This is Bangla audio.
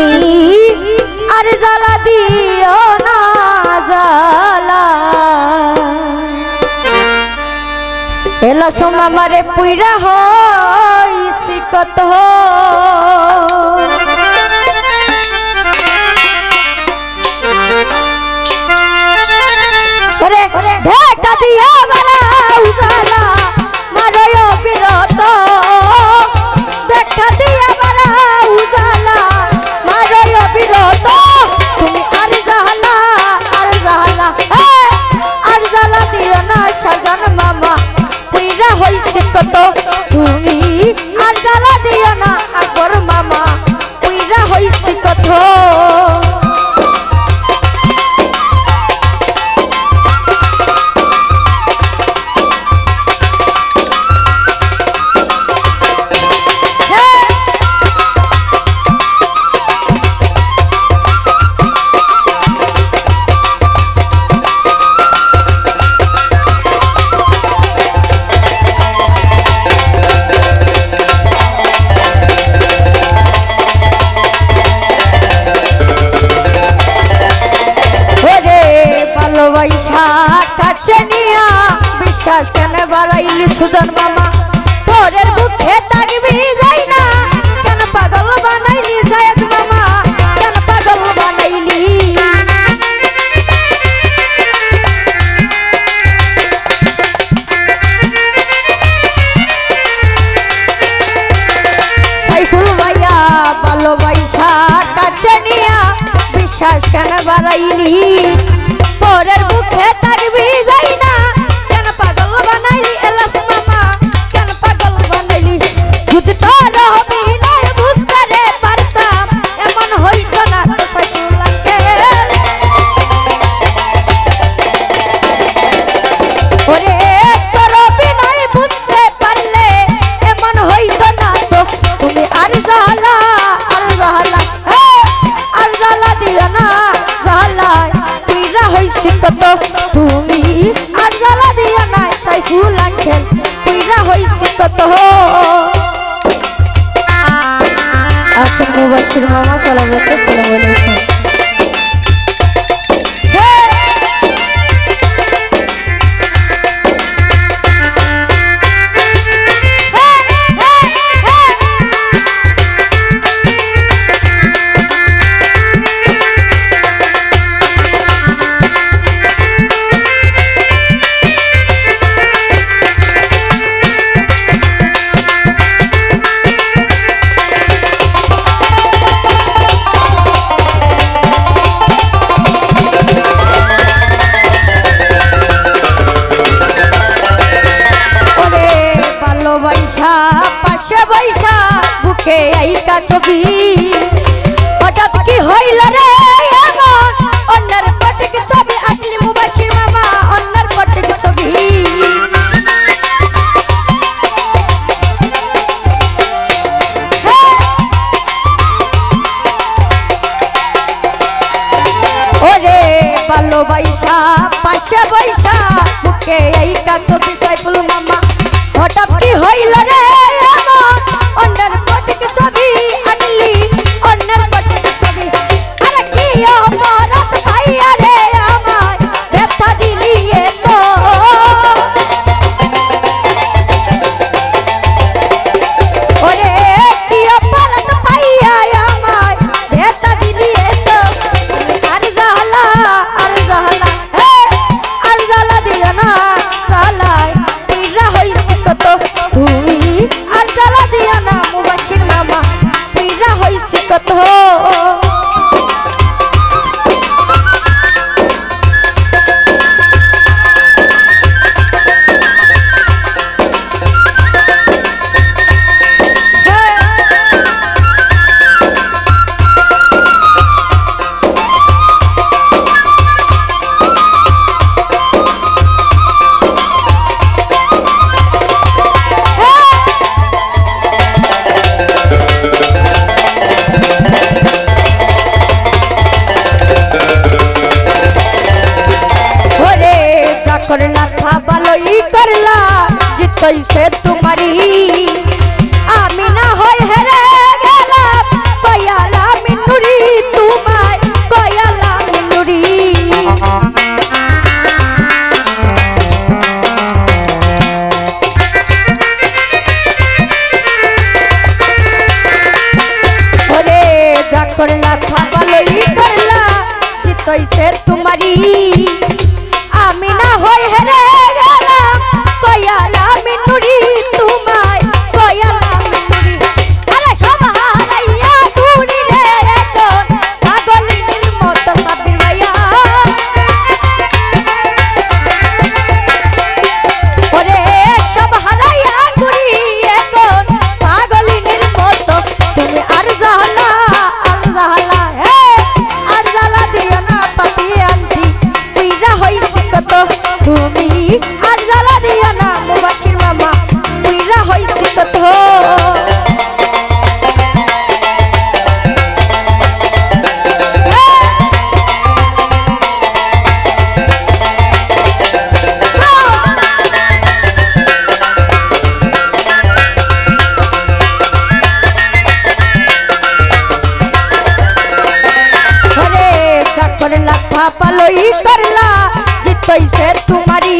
তুমি আর জ্বালা দিও না, জ্বালা। এলা সোমা মারে পুইরা হইছি কত। রে ঢেকা দিয়া বেলা, উজালা। পাইলি সুজন মামা। তোরের বুকে তাকবি যাই না। কেন পাগল বানাইলি জায়দ মামা? কেন পাগল বানাইলি? সাইফুল ভাইয়া ভালোবাসা কাছে নিয়া, বিশ্বাস কেন বাড়াইলি? বছর মামা চলা বছর বৈশা পাশে বৈশা মুখে এই কাছে সাইফুল মামা। তোমারই আমি না হয় হেরে গেলাম কয়ালা মিনুরি, তোমায় কয়ালা মিনুরি। ওরে, যা করলা থাবা লই করলা জিতইছে তোমারই। ওরে চাকর লাখা পালই করলা জিতইছে তোমারি